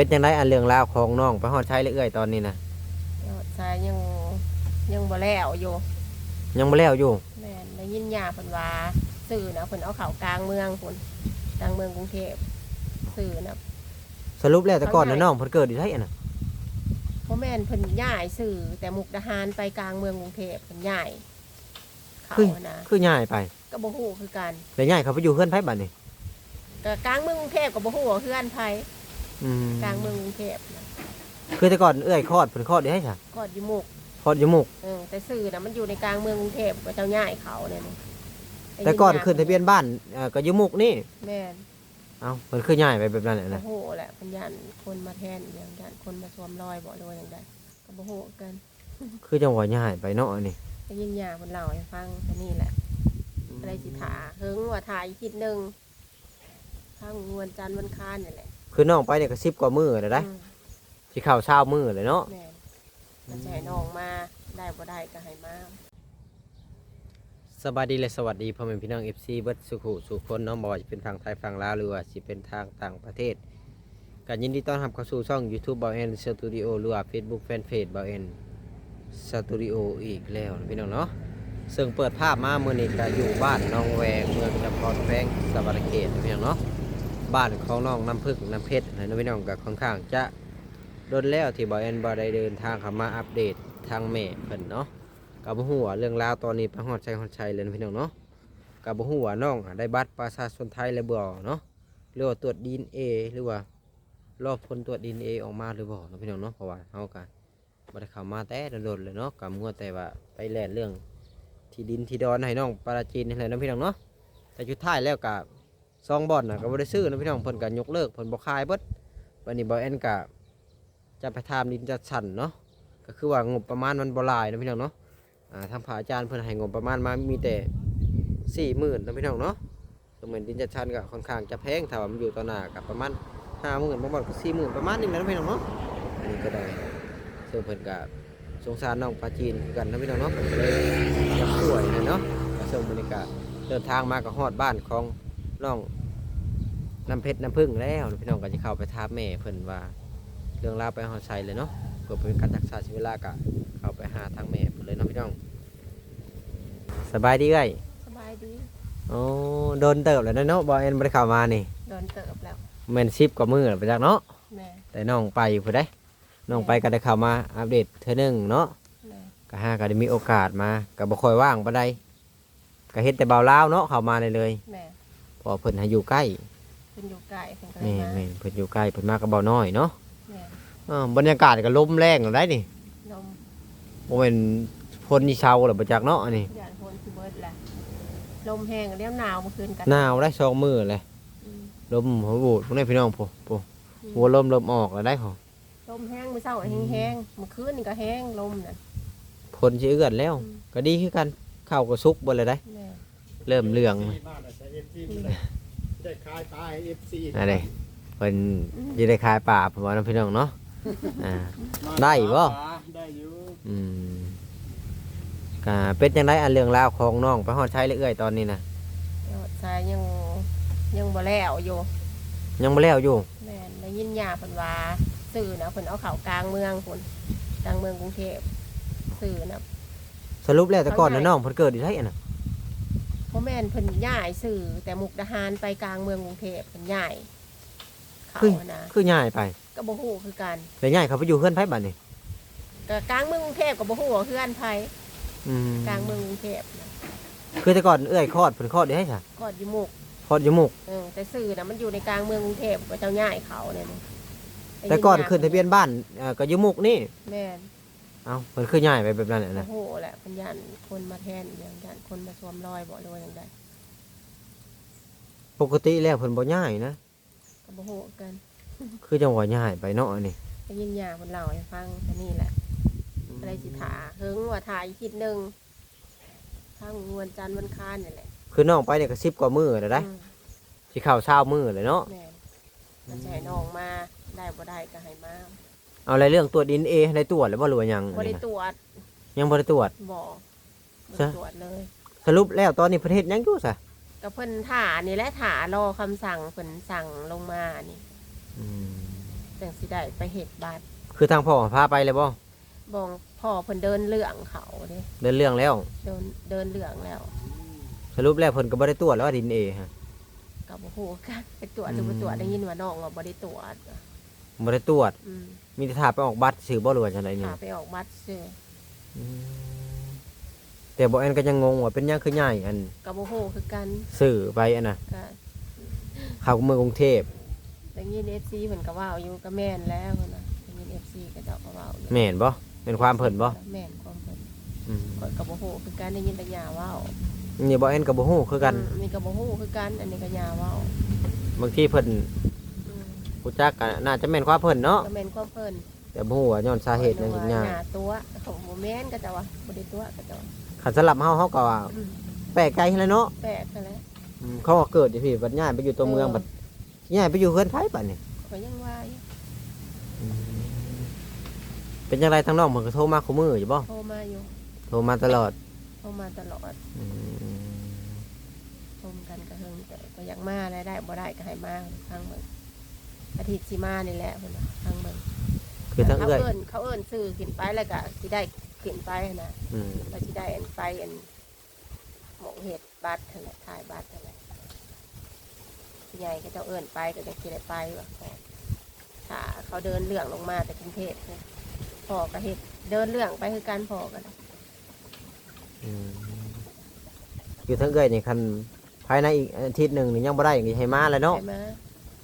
เป็นจังไดอันเรื่องราวของน้องไปฮอดใช้เรื่อยๆตอนนี้นะยอดชายยังยังบ่แล้วอยู่ ยังบ่แล้วอยู่แม่นได้ยินยาเพิ่นว่าสื่อนะเพิ่นเอาเข้ากลางเมืองพุ่นกลางเมืองกรุงเทพสื่อนะสรุปแล้วแต่ก่อนเอานะใหญ่น้องเพิ่นเกิดอยู่ไสอะน่ะพ่อแม่นเพิ่นย้ายสื่อแต่มุกดาหารไปกลางเมืองกรุงเทพเพิ่นย้ายเขาคือนะคือย้ายไปก็บ่ฮู้คือกันแล้วย้ายเขาไปอยู่เฮือนไผบัดนี้ก็กลางเมืองกรุงเทพก็บ่ฮู้ว่าเฮือนไผ อืมกลางเมืองกรุงเทพนะคือแต่ก่อนเอื้อยคลอดเพิ่นคลอดได้ไสกอดอยู่มุกคลอดอยู่มุกเออแต่สื่อนะมันอยู่ในกลางเมืองกรุงเทพก็เจ้าย้ายเขาเนี่ยนะได้แต่ก่อนยิขึ้นทะเบียนบ้านเอ่อก็อยู่มุกนี่แม่นเอ้าเพิ่นคือย้ายไปแบบนั้นแหละโอ้นะโหแหละเป็นยันคนมาแทนอย่างยันคนมาสวมรอยบอกเลยว่าอย่างใดก็บ่โหกันคือจังหวะย้ายไปเนาะอันนี่ได้ยินยาคนเล่าให้ฟังแต่นี่แหละ อะไรสิถาเฮิงว่าถ่ายอีกทิศหนึ่งข้างวันจันทร์วันค้านนี่แหละ คือน้องไปเนี่ยก็10กว่ามื้อแล้วได้อืมสิเข้าเช้ามื้อเลยเนาะแม่นมันจะให้น้องมาได้บ่ได้ก็ให้มาสบายดีและสวัสดีพ่อแม่พี่น้อง FC เบิดสุขุสุขคนเน้องบ่ว่าจะเป็นฝั่งไทยฝั่งลาวหรือว่าสิเป็นทางต่างประเทศก็ยินดีต้อนรับเข้าสู่ช่อง YouTube เบาเอ็นสตูดิโอหรือว่า Facebook Fanpage เบาเอ็นสตูดิโออีกแล้วนะพี่น้องเนาะซึ่งเปิดภาพมามื้อนี้ก็อยู่บ้านหน้องแวงเมืองจำพรแพงสวรรณเขตนะพี่น้องเนาะ บ้านของน้องน้ำพึ่งน้ำเพชรนะพี่น้องก็ค่อนข้างจะโดนแล้วที่เบาเอ็นบ่ได้เดินทางเข้ามาอัปเดตทางแม่เพิ่นเนาะกับบ่ฮู้ว่าเรื่องราวตอนนี้ไปฮอดใจฮอดใจเลยนะพี่น้องเนาะกับบ่ฮู้ว่าน้องได้บัตรประชาชนไทยแล้วบ่เนาะหรือว่าตรวจ DNA หรือว่ารอบผลตรวจ DNA ออกมาหรือบ่เนาะพี่น้องเนาะเพราะว่าเฮาก็บ่ได้เข้ามาแต่โดนเลยเนาะกับมัวแต่ว่าไปแล่นเรื่องที่ดินที่ดอนให้น้องปราจีนนี่แหละเนาะพี่น้องเนาะแต่สุดท้ายแล้วก็ ซองบ่อนน่ะก็บ่ได้ซื้อนะพี่น้องเพิ่นก็ยกเลิกเพิ่นบ่ขายเบิดวันนี้บ่แอนก็จะไปทำดินจัดสรรเนาะก็คือว่างบประมาณมันบ่หลายนะพี่น้องเนาะอ่าทางผาอาจารย์เพิ่นให้งบประมาณมามีแต่สี่หมื่นนะพี่น้องเนาะสมัยดินจัดชันก็ค่อนข้างจะแพงถ้าว่ามันอยู่ต่อหน้ากับประมาณห้าหมื่นบางวันก็สี่หมื่นประมาณนี้แหละนะพี่น้องเนาะอันนี้ก็ได้ซึ่งเพิ่นก็สงสารน้องปลาจีนกันนะพี่น้องเนาะเพิ่นก็เลยอยากช่วยนะเนาะก็ส่งบรรยากาศเดินทางมากับฮอดบ้านของ น้องน้ำเพชรน้ำพึ่งแล้วพี่น้องก็จะเข้าไปถามแม่เพิ่นว่า เรื่องราวไปฮอดไซเลยเนาะเพื่อเป็นการรักษาชีวิตเวลาก็เข้าไปหาทางแม่เพิ่นเลยเนาะพี่น้องสบายดีเอ้ยสบายดีโอ้โดนเติบแล้วนะเนาะบ่เอ็นบ่ได้เข้ามานี่โดนเติบแล้วแม่น10กว่ามื้อแล้วไปจักเนาะแม่แต่น้องไปผู้ใดน้องไปก็ได้เข้ามาอัปเดตเทื่อหนึงเนาะแม่ก็หาก็ได้มีโอกาสมาก็บ่ค่อยว่างปานใดก็เฮ็ดแต่เบาลาวเนาะเข้ามาเลยเลยแม่เพอเพิ่นให้อยู่ใกล้เป็นอยู่ไกลเพิ่นก็เลแม่ยมาแม่นเพิ่นอยู่ใกล้เพิ่นมากับเบาน้อยเนาะแม่อ้าวบรรยากาศก็ลมแรงแล้วได้นี่นมบ่แม่นพ้นนี่เช้าแล้วบ่จักเนาะอันนี้ยานโพนคือเบิดแหละลมแห้งเรียกหนาวเมื่อคืนกันหนาวได้สองมื้อเลยอืมลมหัวบูดพวกนี้พี่น้องผู้ผู้หัวลมเริ่มออกแล้วได้ของลมแห้งมื้อเช้าแห้งแห้งๆเมื่อคืนนี่ก็แห้งลมน่ะพลสิเอื้อนแล้วอืมก็ดีคือกันข้าวก็สุกเบ่เลยได้ แม่เริ่มเหลือง บ้านอะใช้ FC มันเลยได้ขายปลาให้ FC อันนี้เพิ่นสิได้ขายป่าผมว่าน้องพี่น้องเนาะอ่า ได้บ่ ได้อยู่อืมก็เป็นจังไดอันเรื่องราวของน้องไปฮอดใช้เอื้อยตอนนี้นะยอดชายยังยังบ่แล้วอยู่ยังบ่แล้วอยู่ แม่นได้ยินยาเพิ่นว่าสื่อนะเพิ่นเอาเข้ากลางเมืองพุ่นกลางเมืองกรุงเทพสื่อนะสรุปแล้วแต่ก่อนนะเอาใหญ่น้องเพิ่นเกิดอยู่ไสอะน่ะ พ่อแม่นเพิ่นย้ายสื่อแต่มุกดาหารไปกลางเมืองกรุงเทพเพิ่นย้ายเขาคือนะคือย้ายไปก็บ่ฮู้คือกันแล้วย้ายเขาไปอยู่เฮือนไผบัดนี้ก็กลางเมืองกรุงเทพก็บ่ฮู้ว่าเฮือนไผอืมกลางเมืองกรุงเทพนะคือแต่ก่อนเอื้อยคลอดเพิ่นคลอดได้ไสกอดอยู่มุกคลอดอยู่มุก เออแต่สื่อนะมันอยู่ในกลางเมืองกรุงเทพก็เจ้าย้ายเขาเนี่ยนะแต่ก่อนขึ้นทะเบียนบ้านเอ่อก็อยู่มุกนี่แม่น เอ้าเพิ่นคือย้ายไปแบบนั้นแหละโอ้นะโหแหละเพิ่นยันคนมาแทนอย่างยันคนมาสวมรอยบ่เลยว่าอย่างใดปกติแล้วเพิ่นบ่ย้ายนะก็บ่ฮู้กันคือจังหวะย้ายไปเนาะอันนี้ได้ยินยาเพิ่นเล่าให้ฟังแต่นี่แหละอะไรสิถาเฮิงว่าถ่ายอีกทิศหนึ่งทางวันจันทร์วันค้านนี่แหละคือน้องไปเนี่ยก็10กว่ามื้อแล้วได้อืมสิเข้าเช้ามื้อเลยเนาะ แม่นมันจะให้น้องมาได้บ่ได้ก็ให้มา เอาอะไรเรื่องตรวจ DNA ได้ตรวจแล้วบ่หรือว่ายังบ่ได้ตรวจยังบ่ได้ตรวจ บ่บ่ซะได้ตรวจเลยสรุปแล้วตอนนี้ประเทศยังอยู่ซะก็เพิ่นถ่านี่แหละถ่ารอคำสั่งเพิ่นสั่งลงมานี่อืมจังสิได้ไปเฮ็ดบัตรคือทางพ่อพาไปเลยบ่บอกพ่อเพิ่นเดินเรื่องเขาเด้เดินเรื่องแล้ว เดินเดินเรื่องแล้วสรุปแล้วเพิ่นก็บ่ได้ตรวจแล้วดินเอฮะก็บ่ฮู้กันไปตรวจหรือบ่ตรวจได้ยินว่าน้องว่าบ่ได้ตรวจ บ่ได้ตรวจ อืมมีแต่ถาไปออกบัตรซื้อบ่หรือว่าจังไดนี่พาไปออกบัตรซื้ออืมแต่บ่แอนก็ยังงงว่าเป็นหยังคือใหญ่อันก็บ่ฮู้คือกันซื้อไปอันน่ะก็เข้าเมืองกรุงเทพได้ยิน FC เพิ่นก็เว้าอยู่ก็แม่นแล้วเพิ่นน่ะได้ยิน FC ก็เจ้าก็เว้าอยู่แม่นบ่เป็นความเพิ่นบ่แม่นความเพิ่นอืมข้อยก็บ่ฮู้คือกันได้ยินแต่ย่าเว้านี่บ่แอนก็บ่ฮู้คือกันมนี่ก็บ่ฮู้คือกันอันนี้ก็ย่าเว้าบางทีเพิ่น อืมรู้จักก็น่าจะแม่นความเพิ่นเนาะก็แม่นความเพิ่นแต่บ่ฮู้ว่าย้อนสาเหตุหยังจังหยังย่าตัวของบ่แม่นก็เจ้าว่าบ่ได้ตัวก็เจ้าว่าคันสลับเฮาเฮาก็ว่าอืมแปลกใจแล้วเนาะแปลกนั่นแหละอืมเขาก็เกิดอยู่พี่บัดย้ายไปอยู่ตัวเมืองบัดย้ายไปอยู่เฮือนไผบัดนี่ก็ยังว่าอยู่เป็นจังไดทางน้องเพิ่นก็โทรมาคุมืออยู่บ่โทรมาอยู่โทรมาตลอดโทรมาตลอดอืมชมกันก็เฮิงแต่ก็อยากมาได้ได้บ่ได้ก็ให้มาทางเบิ่ง อาทิตย์สิมานี่แหละเพิ่นว่าทางเบิ่งคือทั้งเขาเอื้อยเอิ้นเขาเอิ้นซื้อขึ้นไปแล้วก็สิได้ขึ้นไปนะอืมว่าสิได้อันไปอันหมองเฮ็ดบัตรนั่นแหละถ่ายบัตรนั่นแหละผู้ใหญ่ก็เจ้าเอิ้นไปก็จะสิได้ไปว่าขอถ้าเขาเดินเรื่องลงมาแต่กรุงเทพเนี่ยพ่อก็เฮ็ดเดินเรื่องไปคือการพ่อกันนะอืมคือทั้งเอื้อยนี่คันภายในอีกอาทิตย์หนึงนี่ยังบ่ได้ก็ให้มาแล้วเนาะ ไปมา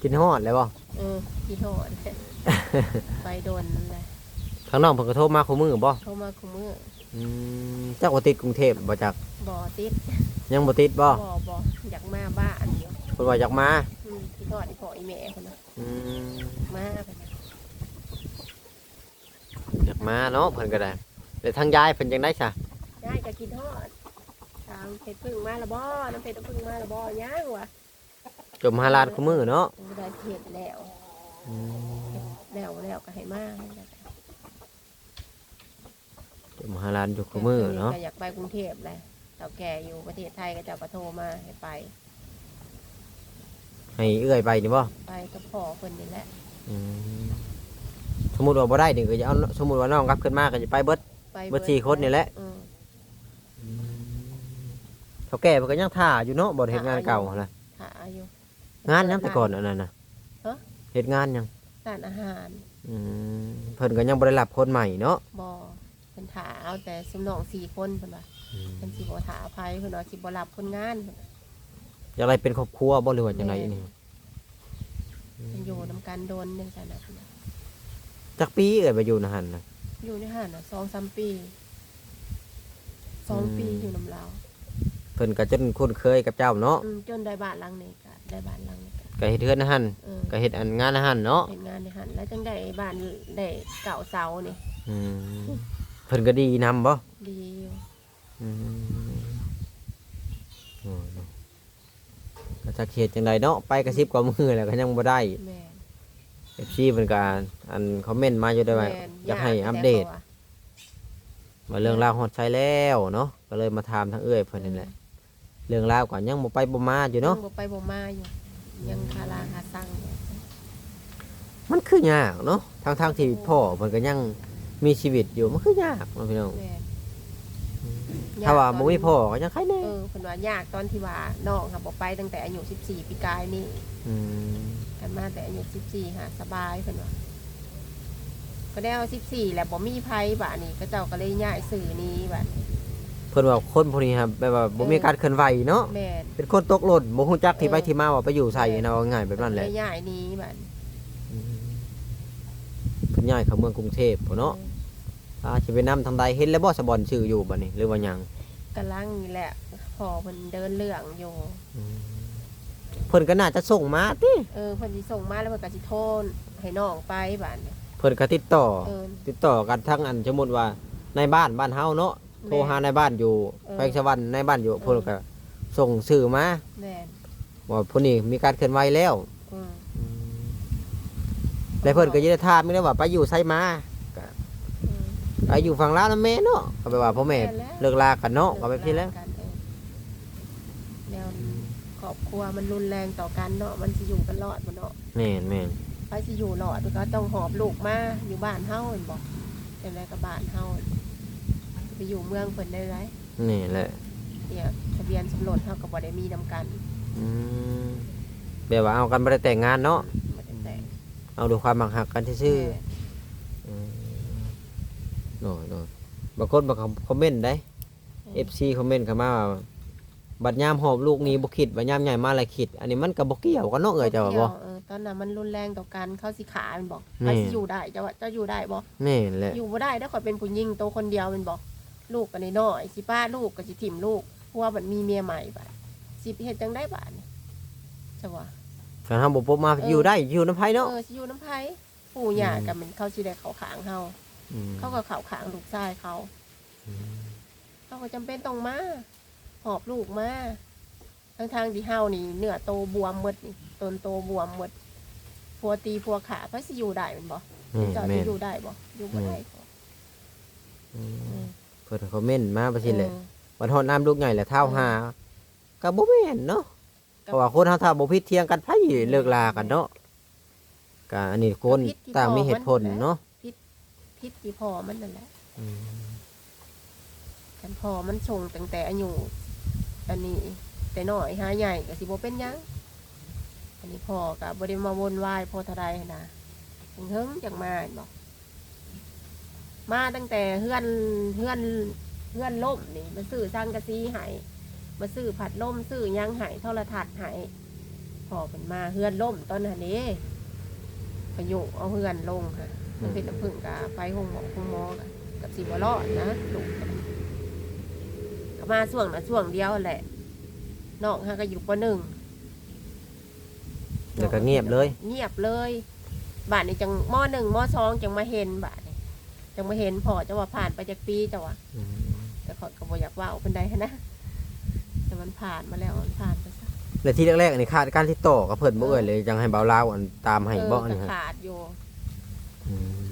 กินฮอดแล้วบ่ เออพี่โทษไปโดนนั่นแหละทางน้องเพิ่นก็โทรมาคุมือบ่โทรมาคุมืออืมจักว่าติดกรุงเทพบ่จักบ่อติดยังบ่ติดบ่บ่บ่อยากมาบ้านอยู่เพิ่นว่าอยากมาอืมพี่ทอดอีพ่ออีแม่คนน่ะอืมมาเพิ่นน่ะอยากมาเนาะเพิ่นก็ได้แต่ทางยายเพิ่นจังได๋ซะยายจะกินทอดทางเพชรพึ่งมาและบ่น้ำเพชรพึ่งมาและบ่ย่างวะจ มหาลาดคุมือเนาะบ่ได้เฮ็ดแล้วอืมแล้วแล้วก็ให้มาจมหาลานอยู่คุมือเนาะก็อยากไปกรุงเทพแหละเฒ่าแก่อยู่ประเทศไทยก็เจะก็โทรมาให้ไป ให้เอื้อยไปนี่บ่ไปกับพ่อเพิ่นนี่แหละอืมสมมุติว่าบ่ได้นี่ก็จะเอาสมมุติว่าน้องกลับขึ้นมาก็จะไปเบิด ไปเบิดสี่คนนี่แหละ อืมเฒ่าแก่เพิ่นก็ยังท่าอยู่เนาะบ่ได้เฮ็ดงานเก่าหั่นล่ะหาอยู่ งานหยังแต่ก่อนอันนั้นน่ะฮะ เฮ็ดงานหยังร้านอาหารอืมเพิ่นก็ยังบ่ได้รับคนใหม่เนาะบ่เพิ่นถาเอาแต่สำนองสี่คนเพิ่นว่าเพิ่นสิบ่ถาอภัยเพิ่นว่าสิบ่รับคนงานเพิ่นว่าอยากได้เป็นครอบครัวบ่หรือว่าจังไดนี่เพิ่นอยู่นํกันโดนจังซั่นน่ะเพิ่นว่าจักปีเอ้ยไปอยู่นะหั่นน่ะ อยู่ในห้านน่ะ2-3ปีสองอืม ปีอยู่นํลาวเพิ่นก็จนคุ้นเคยกับเจ้าเนาะอืมจนได้บ้านหลังนี้ก็ ได้บ้านหลังนี้ก็ก็เฮ็ดเฮือนนะหั่นเออก็เฮ็ดอันงานนะหั่นเนาะเฮ็ดงานในหันแล้วจังได้บ้านได้เก่าเสานี่อืมเพิ่นก็ดีนำบ่ดีอยู่อืมโอ้เนาะก็จักเฮ็ดจังไดเนาะไปกระซิบกว่ามือแล้วก็ยังบ่ได้ แม่น FC เพิ่นก็อันคอมเมนต์มาอยู่ได้ว่าแม่นอยากให้แต่อัปเดตขาว่าว่าเรื่องราวฮอดใช้แล้วเนาะก็เลยมาถามทางเอื้อยเพิ่นนั่นแหละ เรื่องราวก็ยังบ่ไปบ่มาอยู่เนาะ ยังบ่ไปบ่มาอยู่ ยังคาราคาซังอยู่มันคือยากเนาะทางทางๆที่พ่อเพิ่นก็ยังมีชีวิตอยู่มันคือยากเนาะพี่น้องแม่นถ้าว่าบ่มียกตนพ่อก็ยังใครแน่เออเพิ่นว่ายากตอนที่ว่าน้องค่ะบ่ไปตั้งแต่อายุ14ปีกายนี่มกันมาแต่อายุ14หาสบายเพิ่นว่าก็ได้เอา14แล้วบ่มีไผบัดนี้ก็เจ้าก็เลยย้ายสื่อนี้บัดนี้เพิ่นว่าคนพวกนี้ครับแบบว่าบ่มีการเคลื่อนไหวเนาะแม่น เป็นคนตกหล่นบ่ฮู้จักที่เออ ไปที่มาว่าไปอยู่ไสเนาะว่าง่ายแบบนั้นแหละก็เลยย้ายหนี้บัดนี้เพิ่นย้ายเข้าเมืองกรุงเทพพุ่นเนาะอ่าสิไปนำทางใดเห็นแล้วบ่สะบอนชื่ออยู่บัดนี้หรือว่าหยังกำลังนี่แหละพอเพิ่นเดินเรื่องอยู่ เพิ่นก็น่าจะส่งมาติเออเพิ่นสิส่งมาแล้วเพิ่นก็สิโทรให้น้องไปบัดนี้เพิ่นก็ติดต่อ เออติดต่อกันทั้งอันสมมุติว่าในบ้านบ้านเฮาเนาะ โทรหาในบ้านอยู่เออแขวงสะวรรค์ในบ้านอยู่เออเพิ่นก็ส่งชื่อมาแม่นว่าผู้นี้มีการเคลื่อนไหวแล้วอืมแล้วเพิ่นก็จะได้ถามอีกแล้วว่าไปอยู่ไสมาอืมไปอยู่ฝั่งลาวนํแม่เนาะก็แปลว่าพ่อแม่แม่นแล้ว เลิกลากันเนาะก็แบบนี้แหล้วกันเออแล้วครอบครัวมันรุนแรงต่อกันเนาะมันสิอยู่กันรอดบ่เนาะแม่นแม่นไปสิอยู่หลอดก็ต้องหอบลูกมาอยู่บ้านเฮาเห็นบอกจังไดก็บ้านเฮา ไปอยู่เมืองเพิ่นได้ไรนี่แหละเนี่ยทะเบียนสมรสเฮาก็บ่ได้มีนํกันอืมแบบว่าเอากันบ่ได้แต่งงานเนาะบ่ได้แต่งเอาดูความมักหักกันซื่อแม่ๆอืมโน่โน่บางคนบางคอมเมนต์ได้ FC คอมเมนต์เข้ามาว่าบัดยามหอบลูกนี้บ่คิดบัดยามใหญ่มาแล้วคิด อันนี้มันก็บ่เกี่ยวกันเนาะเอ้ยจ้าว่าบ่ เออตอนนั้นมันรุนแรงต่อกันเข้าสิขามันบอกนี่ไปสิอยู่ได้เจ้าว่าเจ้าอยู่ได้บ่นี่แหละอยู่บ่ได้ถ้าข่อยเป็นผู้หญิงโตวคนเดียวแมันบอก ลูกกันน้อยๆสิป้าลูกก็สิถิ่มลูกเพราะว่ามันมีเมียใหม่บัดสิเฮ็ดจังได้บาดนี่จะว่าถ้าเฮาบ่พบมาเออออยู่ได้อยู่นำไผเนาะเออสิอยู่น้ำไผปู่ย่าอืมกันมันเขาสิได้เขาขางเฮามเขาก็เขาขางลูกชายเขาอืมเขาก็จำเป็นต้องมาหอบลูกมาทั้งทางๆที่เฮานี่เนื้อโตบวมหมดนี่ต้นโตบวมหมดพัวตีพัวขาเพราะสิอยู่ได้แมันบ่นี่เจ้าแม่สินอยู่ได้บ่อยู่บ่ได้อืมอืม เพิ่นคอมเมนต์มาประสิแหละเออวันฮอดน้ำลูกใหญ่แหละเท้าหาก็บ่แม่นเนาะเพราะว่าคนเฮาถ้าบ่ผิดเถียงกันไผเลิกลากันเนาะก็อันนี้คนต่างมีเหตุผลเนาะพิษที่พอมันนั่นแหละอืมกันพอมันส่งตั้งแต่อายุอันนี้แต่น้อยหาใหญ่ก็สิบ่เป็นหยังอันนี้พ่อก็บ่ได้มาวนวายพ่อเทาใดนะถึงเฮิงจังมาเห็นบอก มาตั้งแต่เฮือนเฮือนเฮือนล่มนี่มาซื้อสังกะสีให้มาซื้อผัดล่มซื้อหยังให้โทรทัศน์ให้พ่อเป็นมาเฮือนล่มตอนนั้นนี้พายุเอาเฮือนลงค่ะมันเป็นน้ำผึ้งกาไปห้องหมอห้องหมอกับกับสีบรอดนะลูกก็มาช่วงนะช่วงเดียวแหละน้องฮะก็อยู่ปหนึ่งแล้วก็เงียบเลย เงียบเลยบ้านนี้จังมอหนึ่งมอสองจังมาเห็นบ้าน นี้จังมาเห็นพอจะว่าผ่านไปจากปีจะว่าอืมแต่ขอยก็บอยากว่าเอาเป็นใดหั้นนะแต่มันผ่านมาแล้วมันผ่านไปซะแล้วที่แรกๆอันนี้ขาดการติดต่อกับเพิ่นบ่เอ่ยเลยจังให้เบาลาวอันตามให้เออบ่อันก็นี้ฮะขาดอยู่อืม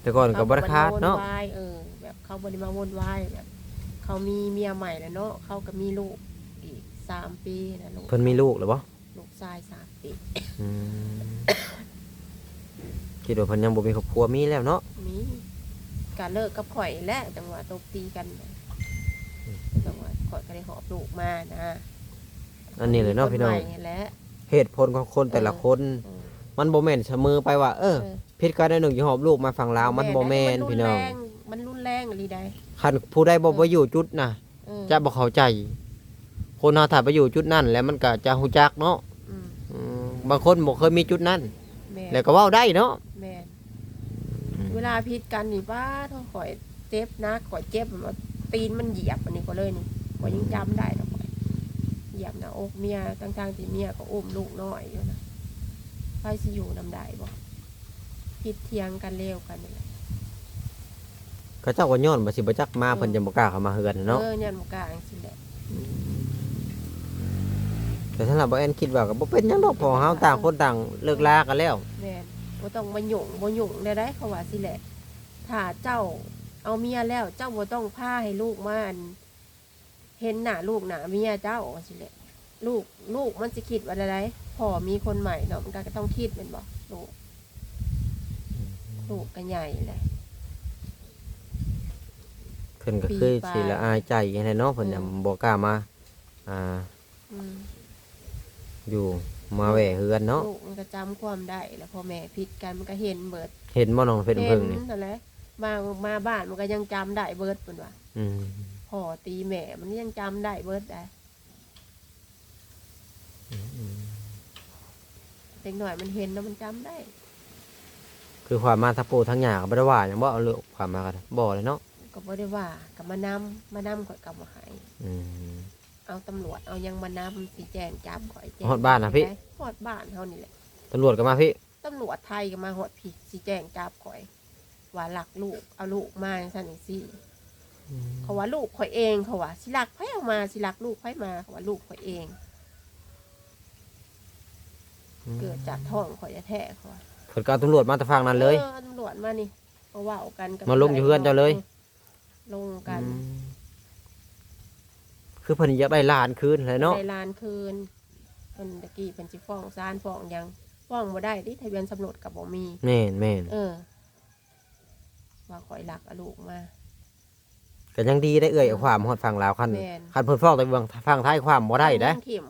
แต่ก่อนก็บ่ได้ขาดเนาะขก็บ่ได้วนวายเออแบบเขาบริมาวนวายแบบเขามีเมียใหม่แล้วเนาะเขาก็มีลูกอีกสามปีนะลูกเพิ่นมีลูกหรือบ่ลูกชายสามปีอืม คิดว่าเพิ่นยังบ่มีครอบครัวมีแล้วเนาะมีการเลิกกับข่อยและจังหวะตบตีกันเนี่ยจังหวะข่อยก็ได้หอบลูกมานะอันนี้เลยเนาะพี่น้องคใหม่แหละเหตุผลของคนแต่ละคนเออมันบ่แม่นเสมอไปว่า เออเออผิดกันได้หนึ่งอยู่หอบลูกมาฝั่งลาวมันบ่แม่นพี่น้องมันรุนแรงอะไรใดคันผู้ใดบ่บ่อยู่จุดน่ะเออจะบ่เข้าใจคนเฮาถ้าไปอยู่จุดนั้นแล้วมันก็จะฮู้จักเนาะอืมอืมบางคนบ่เคยมีจุดนั้นแม่นแล้วก็เว้าได้เนาะแม่นอืมเวลาพิษกันนี่ป้าท้องข่อยเจ็บนะข่อยเจ็บแบบว่าตีนมันเหยียบอันนี้ก็เลยนี่ข่อยยังจำได้นะข่อยเหยียบหนะอกเมียทั้งๆที่เมียก็อุ้มลูกน้อยอยู่นะไปสิอยู่นำได้บ่พิษเทียงกันเลวกันนี่แหละเขาเจ้าก็ย้อนบ่สิบ่จักมาเพิ่นจะบ่กล้าเข้ามาเฮือนน่ะเนาะเออยันบ่กล้าจังซี่แหละแต่สำหรับบ่แอนคิดว่าก็บ่เป็นหยังดอกเพอเฮาต่างคนต่างเลิกลากันแล้วแม่น บ่ต้องมาหยุ่งบ่หยุ่งได้ได้เขาว่าสิแหละ ถ้าเจ้าเอาเมียแล้วเจ้าบ่ต้องพาให้ลูกมาอันเห็นหน้าลูกหน้าเมียเจ้าว่าสิแหละ ลูกลูกมันจะคิดว่าอะไรพ่อมีคนใหม่เนาะมันก็ต้องคิดเป็นบอกลูกลูกก็ใหญ่แหละเพิ่นก็คือปีปลายสิละอายใจจังไดเนาะเพิ่นยังบ่กล้ามา อ่าอืมอยู่ มาแหวะเฮือนเนาะลูกมันก็จำความได้แล้วพ่อแม่ผิดกันมันก็เห็นเบิดเห็นบ่น้องเพิ่นเห็เพิ่งนนี่นั่นแหละมามาบ้านมันก็ยังจำได้เบิดเป็นว่าอืมพ่อตีแม่มันยังจำได้เบิดได้เด็กหน่อยมันเห็นแล้วมันจำได้คือความมาทับปูทั้งหยาก็บ่ได้ว่าหยังบ่เอาเรื่องความมากันบ่เลยเนาะก็บ่ได้ว่ากับมานำมานำข่อยกับมาหาย อืม เอาตำรวจเอายังมานำสิแจ้งจับข่อยแจ้งฮอดบ้านน่ะพี่ฮอดบ้านเท่านี้แหละตำรวจก็มาพี่ ตำรวจไทยก็มาหดผิดสิแจ้งจับข่อย ว่าหลักลูกเอาลูกมาอย่างสั่นอย่างซี่เขาว่าลูกข่อยเองเขาว่าสิหลักไผเอามาสิหลักลูกไผมาเขาว่าลูกข่อยเอง เกิดจากท้องข่อยแท้ๆเขาว่าเพิ่นก็เอาตำรวจมาแตะฟังนั้นเลย ออตำรวจมานี่มาเว่ากันกับมาลงอยู่เฮือนเจ้าเลย ลงกัน อืม คือเพิ่นอยากได้หลานคืนเลยเนาะในลานคืนเพิ่นตะกี้เพิ่นสิฟ้องศาลฟ้องหยังฟ้องบ่ได้ดิทะเบียนสำรวจกับบ่มี แม่นแม่นเออ ว่าข่อยรักเอาลูกมา ก็ยังดีได้เอ่ยเอาความฮอดฟังลาวคันแม่น คันเพิ่นฟ้องแต่เบิ่งฟังท้ายความบ่ได้เด้เข็ม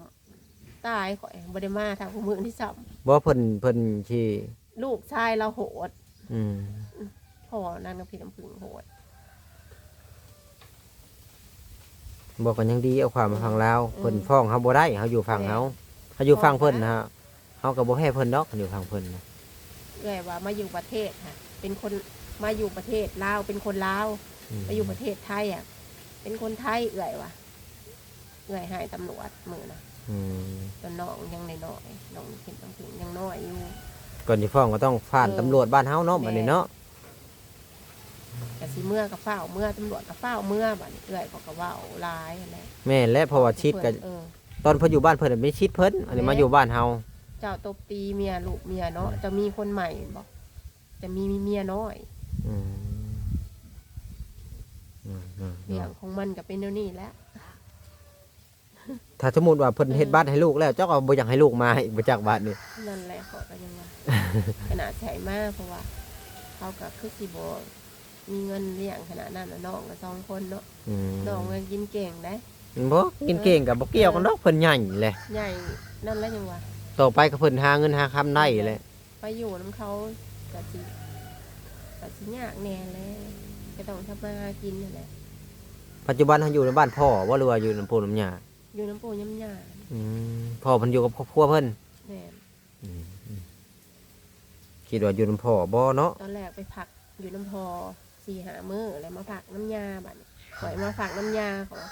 ตายข่อยบ่ได้มาทางผู้มือที่ซ้บ่เพิ่นเพิ่นที่ำลูกชายเราโหดอืมพ่อนางน้ำพริกน้ำผึ้งโหด บอกกันยังดีเอาความมาฟังลาวอืมเพิ่นฟ้องเฮาบ่ได้เฮาอยู่ฝั่งแม่เฮาเฮาอยู่ฝั่งเพิ่นฟ้องนะนะฮะเฮาก็บ่แพ้เพิ่นดอกอยู่ฝั่งเพิ่นนะเอ้ยว่ามาอยู่ประเทศค่ะเป็นคนมาอยู่ประเทศลาวเป็นคนลาวมมาอยู่ประเทศไทยอะ เป็นคนไทยเอื่อยว่ะเอื่อยหายตำรวจมือนะอืมตอนน้องยังน้อยๆน้องเห็นน้ำผึ้งยังน้อยอยู่ก่อนสิฟ้องก็ต้องผ่านเออตำรวจบ้านเฮาเนาะแม่บัดนี้เนาะ กะสิเมื่อกับเฝ้าเมื่อตำรวจกับเฝ้าเมื่อบัดนี้เอื่อยก็กะเว่าหลายอะไรแม่นและเพราะว่าชิดก็เออ ตอนเพิ่นอยู่บ้านเพิ่นนะไม่ชิดเพิ่นอันนี้แม่มาอยู่บ้านเฮาเจ้าตบตีเมียลูกเมียเนาะจะมีคนใหม่บอกจะมีเมียน้อยอืมอืมอืมเรื่องของมันก็เป็นเดี๋ยวนี้แหล้วถ้าสมมุติว่าเพิ่นเฮ็ดบ้านให้ลูกแล้วเจ้าก็บ่อยากให้ลูกมาอีกบ่จักบ้านนี่ นั่นแหละเขาก็ยังว่า ขนาดใช้มากเพราะว่าเขาก็คือสิบ มีเงินเลี้ยงขนาดนั้นน่ะน้องก็สองคนเนาะอืมน้องก็กินเก่งได้บ่กินเก่งก็บ่เกี่ยวกันดอกเพิ่นใหญ่แหละใหญ่นั่นแล้วยังว่าต่อไปก็เพิ่นหาเงินหาคำได้แหละไปอยู่น้ำเขาก็สิก็สิยากแน่เลยก็ต้องทำมาหากินนั่นแหละปัจจุบันเฮาอยู่ในบ้านพ่อบ่หรือว่าอยู่ในปู่น้ำยาอยู่น้ำปูย้ำยาอืมพ่อเพิ่นอยู่กับครอบครัวเพิ่นแม่นคิดว่าอยู่นำพ่อบ่เนาะตอนแรกไปผักอยู่น้ำพอ สี่หามือแล้วมาผักน้ำยาบัดนี้ปล่อยมาผักน้ำยาเขาว่า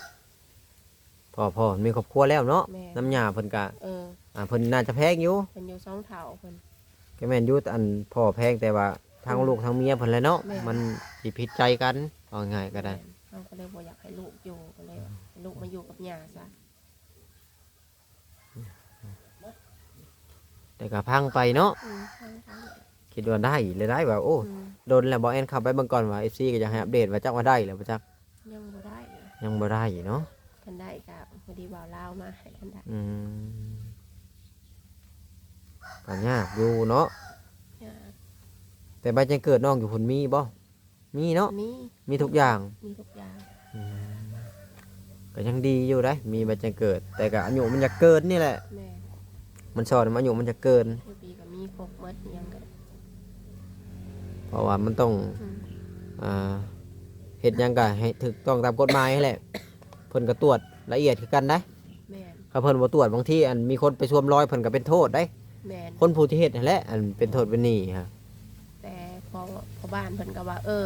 พ่อพ่อมีครอบครัวแล้วเนาะแม่ น้ำยาเพิ่นก็เอออ่าเพิ่นน่าจะแพงอยู่เป็นอยู่สองเถาเพิ่น ก็แม่นอยู่แต่อันพ่อแพงแต่ว่าทางลูกทางเมียเพิ่นแหละเนาะแม่ มันสิผิดใจกันเอาง่ายๆก็ได้ เราก็เลยบ่อยากให้ลูกอยู่ก็เลยว่าให้ลูกมาอยู่กับยาซะแต่ก็พังไปเนาะอืมทางทางเลย คิดว่าได้เลยได้ว่าโอ้อืมโดนแล้วบ่แอนเข้าไปเบิ่งก่อนว่า FC ก็อยากให้อัปเดตว่าจักว่าได้แล้วบ่จักยังบ่ได้เลยยังบ่ได้เนาะคันได้กับพอดีบ่าวลาวมาให้คันได้อืมก็ยากอยู่เนาะยาแต่ใบแจ้งเกิดน้องอยู่พุ่นมีบ่มีเนาะมีมีทุกอย่าง มีทุกอย่างก็ยังดีอยู่ได้ มีใบแจ้งเกิด แต่ก็อายุมันจะเกินนี่แหละ แม่มันสอนว่าอายุมันจะเกินคือปีก็มีครบหมดอิหยังก็ได้ เพราะว่ามันต้องอืมอ่าเฮ็ดหยังก็ให้ถูกต้องตามกฎหมายให้แหละเพิ่นก็ตรวจละเอียดคือกันได้แม่นถ้าเพิ่นบ่ตรวจบางทีอันมีคนไปสวมรอยเพิ่นก็เป็นโทษได้ แม่นคนผู้ที่เฮ็ดนั่นแหละอันเป็นโทษเป็นหนี้ฮะแต่พอพอบ้านเพิ่นก็ว่า เออ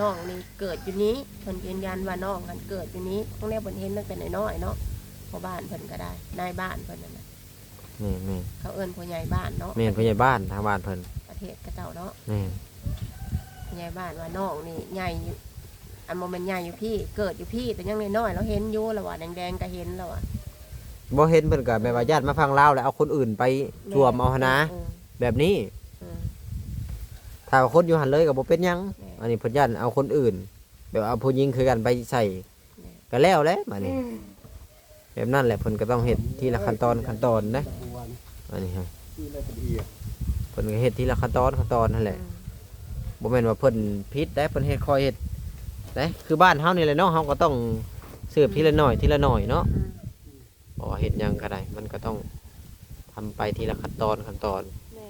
น้องนี่เกิดอยู่นี้เพิ่นยืนยันว่าน้องกันเกิดอยู่นี้ครั้งแรกเพิ่นเห็นตั้งแต่น้อยๆเนาะพอบ้านเพิ่นก็ได้นายบ้านเพิ่นนั่นน่ะแม่นแม่นเขาเอิ้นผู้ใหญ่บ้านเนาะแม่นผู้ใหญ่บ้านทางบ้านเพิ่นประเทศกระเจ้าเนาะแม่นผู้ ใหญ่บ้านว่าน้องนี่ใหญ่อยู่อันโมเมนใหญ่อยู่พี่ เกิดอยู่พี่แต่ยังน้อยๆเราเห็นอยู่แล้วว่าแดงๆก็เห็นแล้วอะบ่เห็นเพิ่นก็แบบว่าญาติมาฟังลาวแล้วเอาคนอื่นไปสวมเอาหนนะเออแบบนี้เออถ้าว่าคนอยู่หันเลยก็บ่เป็นหยัง แม่อันนี้เพิ่นญาติเอาคนอื่น แบบเอาผู้หญิงคือกันไปใส่แม่ ก็แล้วแหละบัดนี้แบบนั้นแหละเพิ่นก็ต้องเฮ็ดทีละขั้นตอนขั้นตอนนะตะวันอันนี้ฮะที่ละเอียดเพิ่นก็เฮ็ดทีละขั้นตอนขั้นตอนนั่นแหละ บ่แม่นว่าเพิ่นผิดได้เพิ่นเฮ็ดคอยเฮ็ดได้คือบ้านเฮานี่แหละเนาะเฮาก็ต้องสืบทีละหน่อยทีละหน่อยเนาะอืมบ่ว่าเฮ็ดหยังก็ได้มันก็ต้องทำไปทีละขั้นตอนขั้นตอน แม่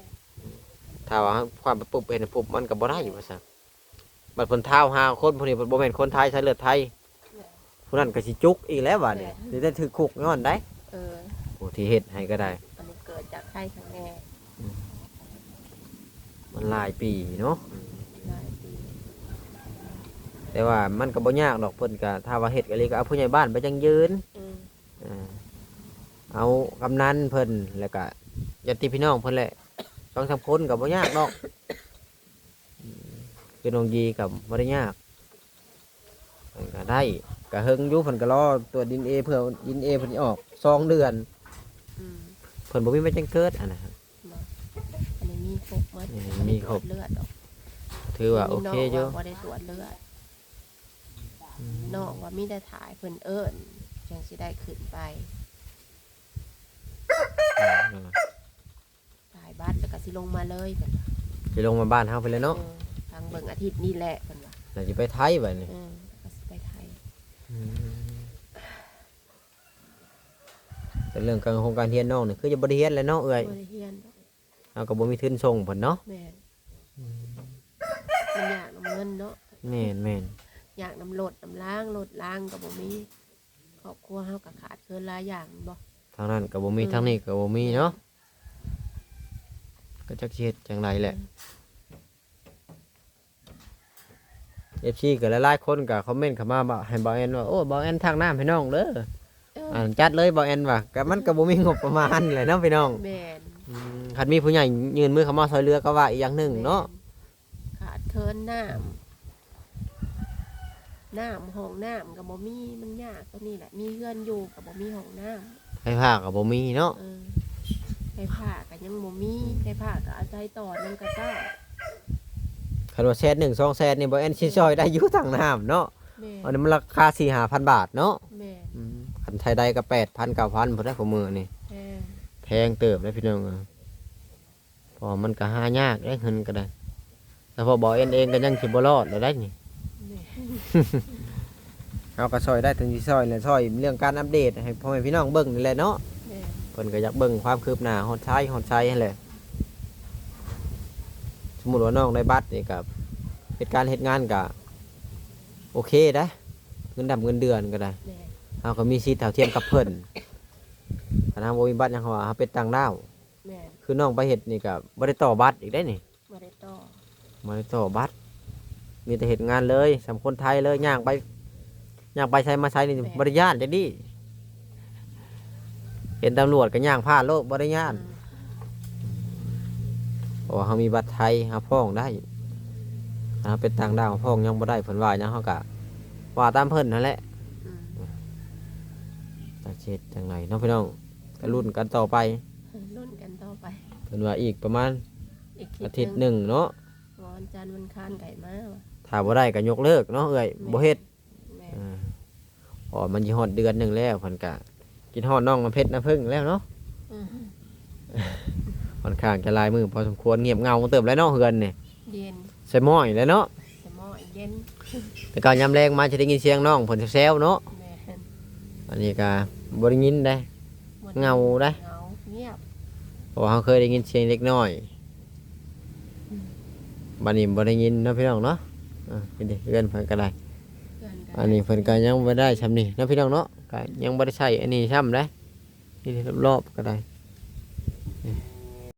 ถ้าว่าความไปปุ๊บเห็นปุ๊บมันก็บ่ได้อยู่ว่าซั่นบัดเพิ่นเท้าหาคนผู้นี้เพิ่นบ่แม่นคนไทยใช้เลือดไทยผู้นั้นก็สิจุกอีกแล้วบัดนี้สิได้ถือคุกย้อนได้เออผู้ที่เฮ็ดให้ก็ได้อันนี้เกิดจากไข้ครั้งแรกมันหลายปีเนาะหลายปี แต่ว่ามันก็บ่ยากดอกเพิ่นก็ถ้าว่าเฮ็ดก็เลยก็เอาผู้ใหญ่บ้านไปจังยืนอืมอ่าเอากำนันเพิ่นแล้วก็ญาติพี่น้องเพิ่นแหละสองสามคนก็บ่ยากดอกอืมคือน้องยีกับบ่ได้ยากเพิ่นก็ได้ก็เฮิงอยู่เพิ่นก็รอตรวจดินเอเพื่อดินเอเพิ่นสิออกสองเดือน อืมเพิ่นบ่มีใบแจ้งเกิดอันนะเนาะอันนี้มีครบหมดอืมมีครบเลือดออกถือว่าโอเคอยู่ น้งว่าบ่ได้ตรวจเลือด น้องว่ามีแต่ถ่ายเพิ่นเอิ้นจังสิได้ขึ้นไปอืมถ่ายบัตรแล้วก็สิลงมาเลยเพิ่นว่าสิลงมาบ้านเฮาไปเลยเนาะเออทางเบิ่งอาทิตย์นี่แหละเพิ่นว่าแล้วสิไปไทยบัดนี้เออก็สิไปไทยแต่เรื่องการโครงการเรียนน้องนี่คือจะบ่ได้เรียนแล้วเนาะเอ้ยบ่ได้เฮียนดอกเฮาก็บ่มีทุนส่งเพิ่นเนาะแม่นมันอยากน้ำเงินเนาะ แม่นแม่น อยากน้ำรถน้ำล้างรถล้างก็บ่มีครอบครัวเฮาก็ขาดเคินหลายอย่างบ่ทางนั้นก็บ่มีทางนี้ก็บ่มีเนาะก็จักสิเฮ็ดจังไดแหละ FC ก็หลายๆคนก็คอมเมนต์เข้ามาว่าให้บ่าวแอนว่าโอ้บ่าวแอนทางน้ำให้น้องเด้อเอออ่าจัดเลยบ่าวแอนว่าก็มันก็บ่มีงบประมาณแหละเนาะพี่น้องแม่นอืมคันมีผู้ใหญ่ยืนมือเข้ามาซอยเรือก็ว่าอีกอย่างหนึ่งเนาะขาดเคินน้ำ น้ำห้องน้ำก็บ่มีมันยากตัวนี้แหละ มีเฮือนอยู่ก็บ่มีห้องน้ำไฟผ้าก็บ่มีเนาะเออไฟผ้าก็ยังบ่มีไฟผ้าก็อาศัยต่อนึงก็เจ้าคันว่าแซดหนึ่งสองแซดนี่บ่แอนสิซอยได้อยู่ทางน้ำเนาะแม่อันนี้มันราคาสี่ห้าพันบาทเนาะแม่อืมคันไทยใดก็แปดพันเก้าพันพอได้ของมือนี่ แม่แพงเติบเลยพี่น้องเอ้ยเพอมันก็หายากได้เงินก็ได้แต่พอบอกเอ็นเองก็ยังสิบ่รอดเลยได้นี่แม่ เอาก็ซอยได้ถึงที่ซอยเลยซอยเรื่องการอัปเดตให้พ่อแม่พี่น้องเบิ่งนี่แหละเนาะแม่เพิ่นก็อยากเบิ่งความคืบหน้าฮอดใช้ฮอดใช้นั่นแหละสมมุติว่าน้องได้บัตรนี่กับเหตุการณ์เหตุงานก็โอเคได้เงินดำเงินเดือนก็ได้แม่เฮาก็มีสิทธิ์เท่าเทียมกับเพิ่นถ้าทางบ่มีบัตรหยังเขาว่าเฮาเป็นต่างดาวแม่คือน้องไปเฮ็ดนี่ก็บ่ได้ต่อบัตรอีกได้นี่บ่ได้ต่อบ่ได้ต่อบัตร มีแต่เฮ็ดงานเลยสำคนไทยเลยย่างไปย่างไปใช้มาใช้นี่บ่ได้ย่านเด้ดิเห็นตำรวจก็ย่างผ่านโลกบ่ได้ย่านอืมเพราะว่าเขามีบัตรไทยเขาพ้องได้ถ้าเป็นต่างดาวเขาพ้องยังบ่ได้เพิ่นว่าหยังเขาก็ว่าตามเพิ่นนั่นแหละอืมแต่เช็ดจังไหนเน้องพี่น้องก็รุ่นกันต่อไปรุ่นกันต่อไปเพิ่นว่าอีกประมาณอีกอาทิตย์หนึ่งเนาะวันจันทร์วันคานไก่มาว่ะ ถ้าบ่ได้ก็ยกเลิกเนาะเอ้ยบ่เฮ็ดแม่อ่าอ๋อมันสิฮอดเดือนหนึงแล้วเพิ่นก็กินฮอดน้องน้ำเพชรน้ำผึ้งแล้วเนาะอืมค่อนข้างจะหลายมือพอสมควรเงียบเหงาเติบแล้วเนาะเฮือนนี่เย็นใส่หม้ออีกแล้วเนาะสมอเย็นแต่ก็ยามแรงมาจะได้ยินเสียงน้องเพิ่นแซวๆเนาะแม่อันนี้ก็บ่ได้ยินได้หมดเหงาได้เหงาเงียบเพราะว่าเขาเคยได้ยินเสียงเล็กน้อยอืมบัดนี้บ่ได้ยินเนาะพี่น้องเนาะ อ่าพี่ดิเพื่อนเพิ่นก็ได้ เพื่อนกัอันนี้เพิ่นก็ยังบ่ได้ซ้ำนี่เนาะพี่น้องเนาะก็ยังบ่ได้ใช้อันนี้ซ้ำได้นี่รอบๆก็ได้นี่